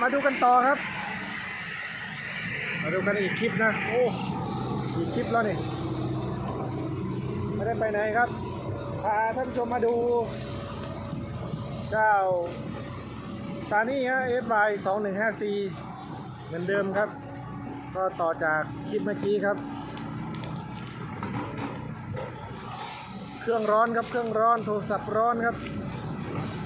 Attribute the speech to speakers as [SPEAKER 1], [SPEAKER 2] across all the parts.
[SPEAKER 1] มาดูกันต่อครับ มาดูกันอีกคลิปนะ โอ้อีกคลิปแล้วนี่ไม่ได้ไปไหนครับ พาท่านผู้ชมมาดู เจ้าซานี่ฮะ FY 215C เหมือนเดิมครับ ก็ต่อจากคลิปเมื่อกี้ครับ เครื่องร้อนครับ เครื่องร้อน โทรศัพท์ร้อนครับ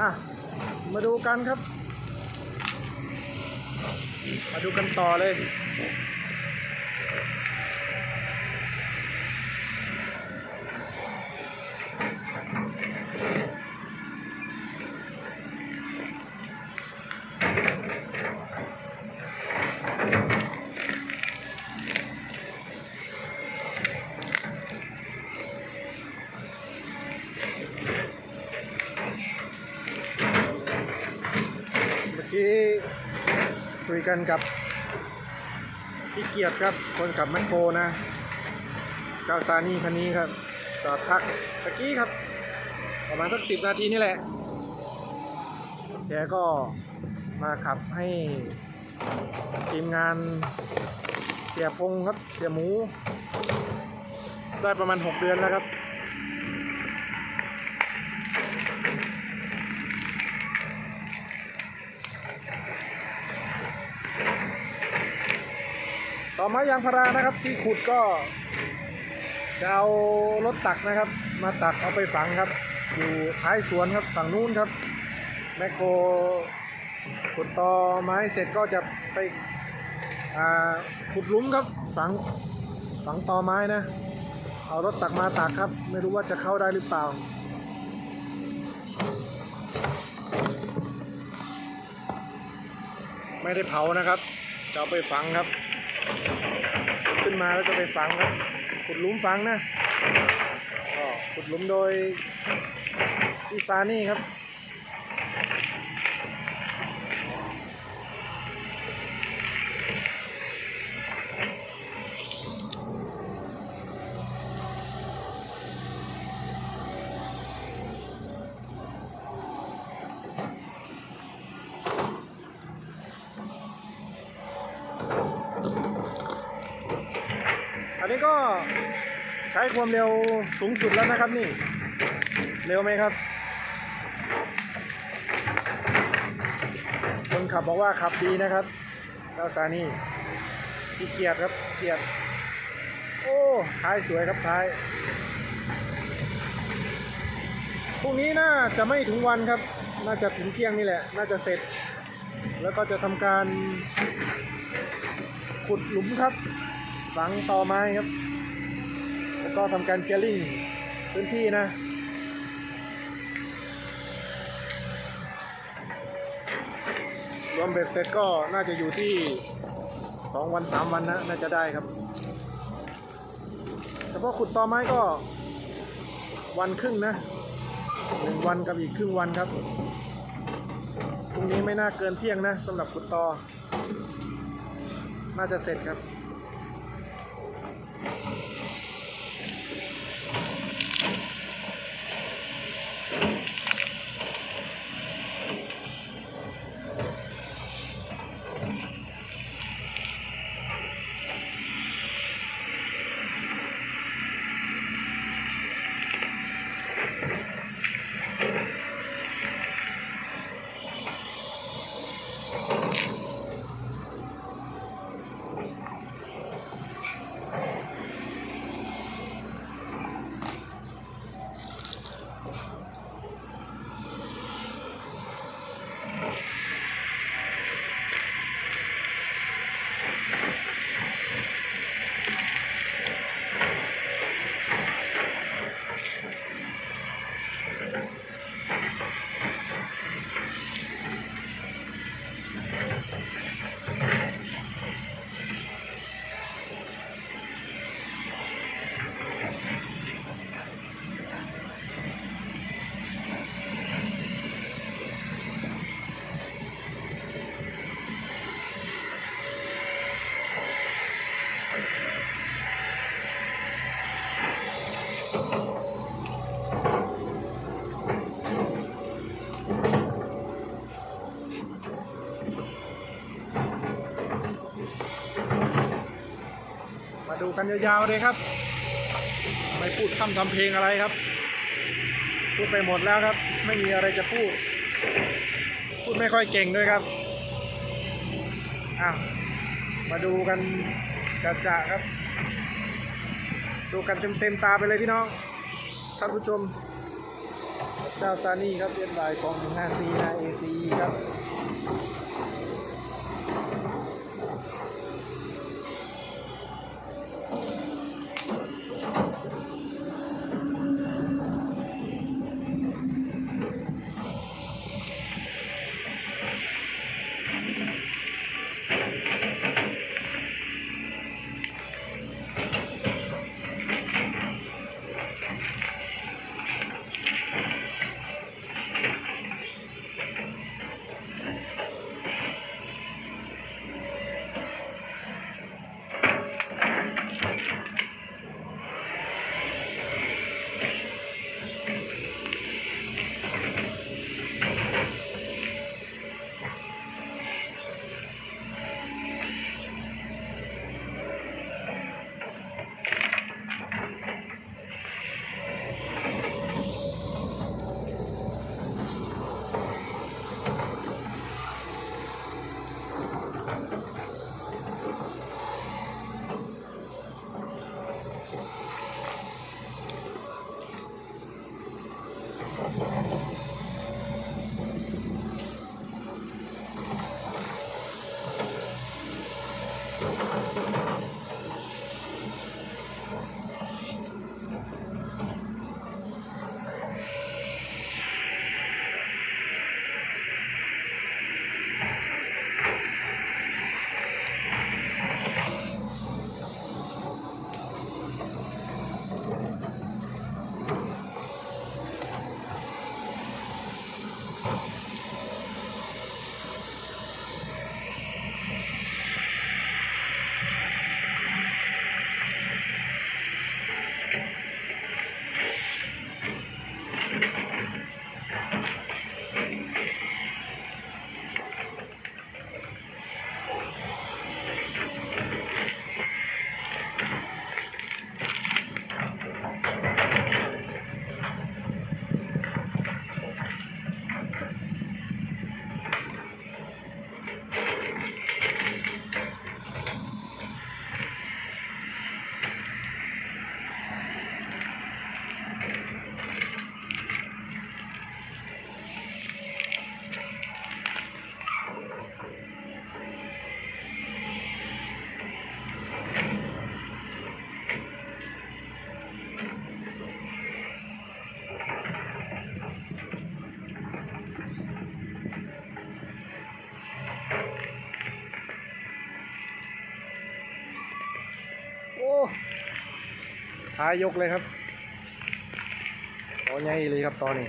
[SPEAKER 1] อะ มาดูกันครับ มาดูกันต่อเลย กันกับพี่เกียรติครับ คนขับแมคโครนะเจ้าซานี่คันนี้ครับจอดพักตะกี้ครับ ประมาณสักสิบนาทีนี่แหละแกก็มาขับให้ทีมงานเสียพงครับเสียหมู ได้ประมาณ 6 เดือนแล้วครับ ต่อไม้ยางพารานะครับ ที่ขุดก็จะเอารถตักนะครับ มาตักเอาไปฝังครับ อยู่ท้ายสวนครับฝั่งนู้นครับแมคโครขุดตอไม้เสร็จก็จะไปขุดลุมครับฝังฝังตอไม้นะ เอารถตักมาตักครับ ไม่รู้ว่าจะเข้าได้หรือเปล่า ไม่ได้เผานะครับ จะเอาไปฝังครับ ขึ้นมาแล้วจะไปฝังครับขุดลุมฝังนะก็ขุดลุมโดยพิซานี่ครับ ก็ใช้ความเร็วสูงสุดแล้วนะครับนี่ เร็วไหมครับ คนขับบอกว่าขับดีนะครับเจ้าซานี่พี่เกียรครับเกียรโอ้ท้ายสวยครับท้ายพรุ่งนี้น่าจะไม่ถึงวันครับ น่าจะถึงเที่ยงนี่แหละ น่าจะเสร็จ แล้วก็จะทำการขุดหลุมครับ ฝังต่อไม้ครับ แล้วก็ทำการเกลิ่งพื้นที่นะรวมเบ็ดเสร็จก็น่าจะอยู่ที่สองวันสามวันนะน่าจะได้ครับเฉพาะขุดต่อไม้ก็วันครึ่งนะหนึ่งวันกับอีกครึ่งวันครับพรุ่งนี้ไม่น่าเกินเที่ยงนะสำหรับขุดต่อ น่าจะเสร็จครับ มาดูกันยาวๆเลยครับ ไม่พูดคำทำเพลงอะไรครับ พูดไปหมดแล้วครับ ไม่มีอะไรจะพูด พูดไม่ค่อยเก่งด้วยครับอ้าวมาดูกัน จะจะครับ ดูกันเต็มๆตาไปเลยพี่น้อง ท่านผู้ชม เจ้าซานี่ครับเรียนบ่ายสองถึงห้าซีนะ ACE ครับ ท้ายยกเลยครับโอ้ใหญ่เลยครับตอนนี้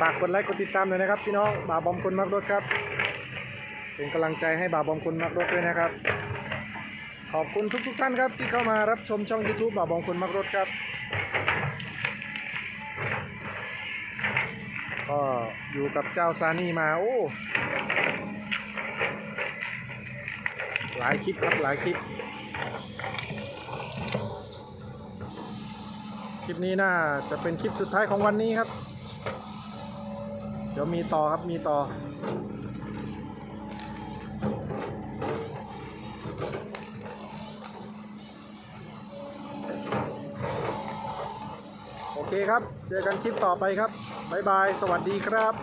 [SPEAKER 1] ฝากกดไลค์กดติดตามหน่อยนะครับ พี่น้องบ่าวบอมคนมักรถครับ เป็นกำลังใจให้บ่าวบอมคนมักรถด้วยนะครับ ขอบคุณทุกๆท่านครับ ที่เข้ามารับชมช่อง YouTube บ่าวบอมคนมักรถครับ ก็อยู่กับเจ้าซานี่มาโอ้หลายคลิปครับหลายคลิปคลิปนี้น่าจะเป็นคลิปสุดท้ายของวันนี้ครับ เดี๋ยวมีต่อครับมีต่อ โอเคครับ เจอกันคลิปต่อไปครับ บ๊ายบาย สวัสดีครับ